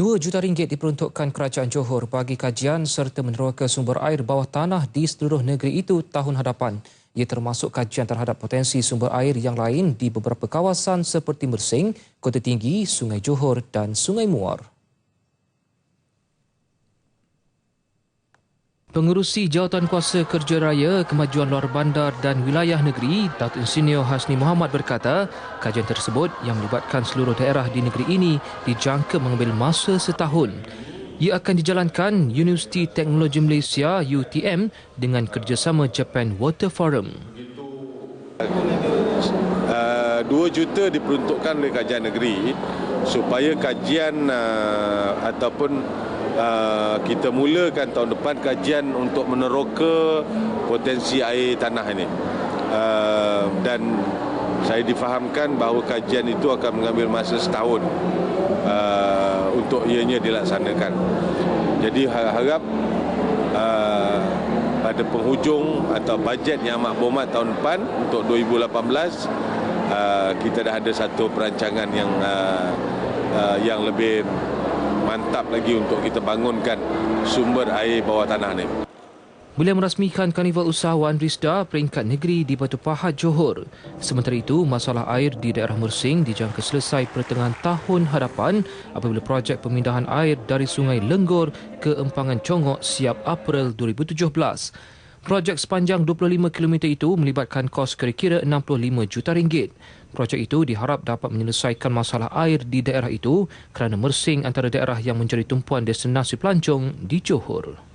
2 juta ringgit diperuntukkan Kerajaan Johor bagi kajian serta meneroka sumber air bawah tanah di seluruh negeri itu tahun hadapan. Ia termasuk kajian terhadap potensi sumber air yang lain di beberapa kawasan seperti Mersing, Kota Tinggi, Sungai Johor dan Sungai Muar. Pengurusi Jawatan Kuasa Kerja Raya, Kemajuan Luar Bandar dan Wilayah Negeri, Datuk Insinyur Hasni Muhammad berkata, kajian tersebut yang melibatkan seluruh daerah di negeri ini dijangka mengambil masa setahun. Ia akan dijalankan Universiti Teknologi Malaysia UTM dengan kerjasama Japan Water Forum. Uh, 2 juta diperuntukkan oleh kajian negeri supaya kajian uh, ataupun uh, kita mulakan tahun depan kajian untuk meneroka potensi air tanah ini. Uh, dan saya difahamkan bahawa kajian itu akan mengambil masa setahun uh, untuk ianya dilaksanakan. Jadi harap uh, pada penghujung atau bajet yang amat berhormat tahun depan untuk 2018 uh, kita dah ada satu perancangan yang uh, uh, yang lebih mantap lagi untuk kita bangunkan sumber air bawah tanah ni. Beliau merasmikan Karnival Usahawan Risda peringkat negeri di Batu Pahat, Johor. Sementara itu, masalah air di daerah Mersing dijangka selesai pertengahan tahun hadapan apabila projek pemindahan air dari Sungai Lenggor ke Empangan Congok siap April 2017. Projek sepanjang 25 km itu melibatkan kos kira-kira 65 juta ringgit. Projek itu diharap dapat menyelesaikan masalah air di daerah itu kerana Mersing antara daerah yang menjadi tumpuan destinasi pelancong di Johor.